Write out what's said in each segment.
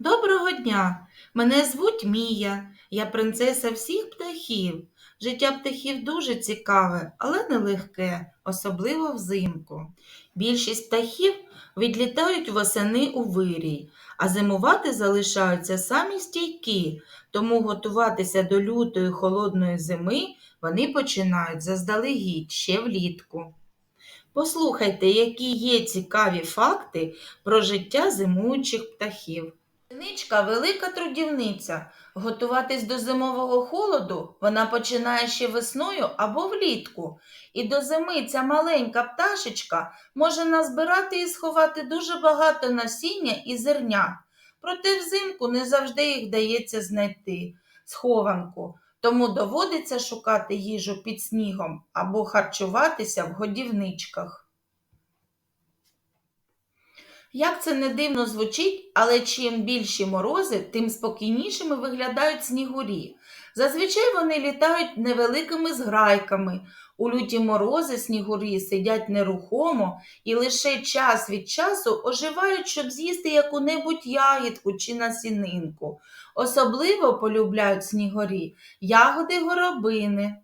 Доброго дня! Мене звуть Мія. Я принцеса всіх птахів. Життя птахів дуже цікаве, але нелегке, особливо взимку. Більшість птахів відлітають восени у вирій, а зимувати залишаються самі стійкі, тому готуватися до лютої холодної зими вони починають заздалегідь ще влітку. Послухайте, які є цікаві факти про життя зимуючих птахів. Синичка велика трудівниця. Готуватись до зимового холоду вона починає ще весною або влітку. І до зими ця маленька пташечка може назбирати і сховати дуже багато насіння і зерня. Проте взимку не завжди їх вдається знайти схованку, тому доводиться шукати їжу під снігом або харчуватися в годівничках. Як це не дивно звучить, але чим більші морози, тим спокійнішими виглядають снігурі. Зазвичай вони літають невеликими зграйками. У люті морози снігурі сидять нерухомо і лише час від часу оживають, щоб з'їсти яку-небудь ягідку чи насінинку. Особливо полюбляють снігурі ягоди горобини.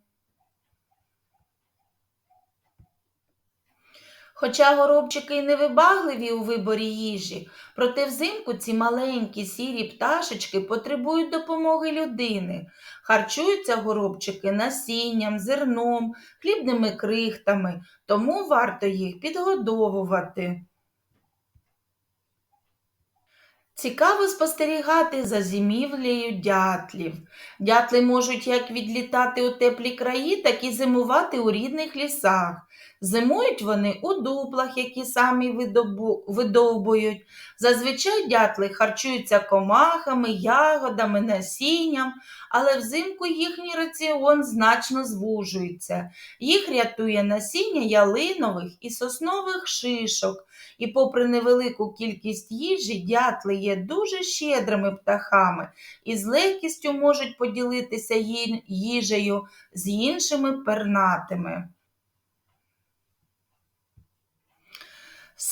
Хоча горобчики й невибагливі у виборі їжі, проте взимку ці маленькі сірі пташечки потребують допомоги людини. Харчуються горобчики насінням, зерном, хлібними крихтами, тому варто їх підгодовувати. Цікаво спостерігати за зимівлею дятлів. Дятли можуть як відлітати у теплі краї, так і зимувати у рідних лісах. Зимують вони у дуплах, які самі видовбують. Зазвичай дятли харчуються комахами, ягодами, насінням, але взимку їхній раціон значно звужується. Їх рятує насіння ялинових і соснових шишок. І попри невелику кількість їжі, дятли є дуже щедрими птахами і з легкістю можуть поділитися їжею з іншими пернатими.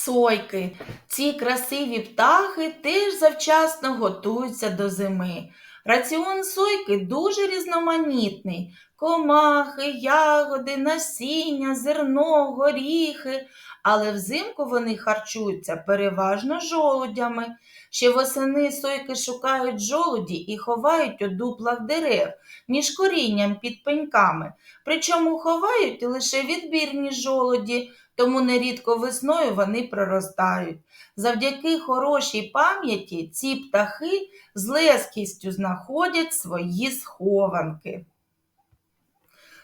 Сойки. Ці красиві птахи теж завчасно готуються до зими. Раціон сойки дуже різноманітний. Комахи, ягоди, насіння, зерно, горіхи. Але взимку вони харчуються переважно жолудями. Ще восени сойки шукають жолуді і ховають у дуплах дерев між корінням під пеньками. Причому ховають лише відбірні жолуді, тому нерідко весною вони проростають. Завдяки хорошій пам'яті ці птахи з лескістю знаходять свої схованки.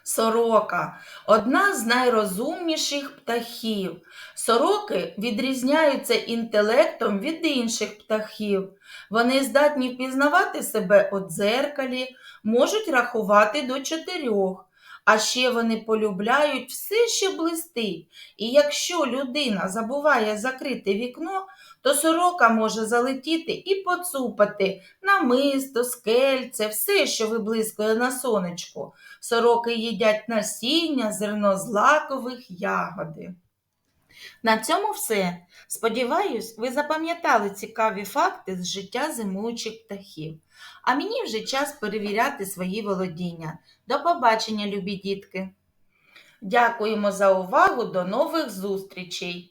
Сорока одна з найрозумніших птахів. Сороки відрізняються інтелектом від інших птахів. Вони здатні впізнавати себе у дзеркалі, можуть рахувати до чотирьох. А ще вони полюбляють все, що блистить. І якщо людина забуває закрити вікно, то сорока може залетіти і поцупати намисто, скельце, все, що виблискує на сонечку. Сороки їдять насіння, зерно злакових ягоди. На цьому все. Сподіваюсь, ви запам'ятали цікаві факти з життя зимуючих птахів. А мені вже час перевіряти свої володіння. До побачення, любі дітки! Дякуємо за увагу, до нових зустрічей!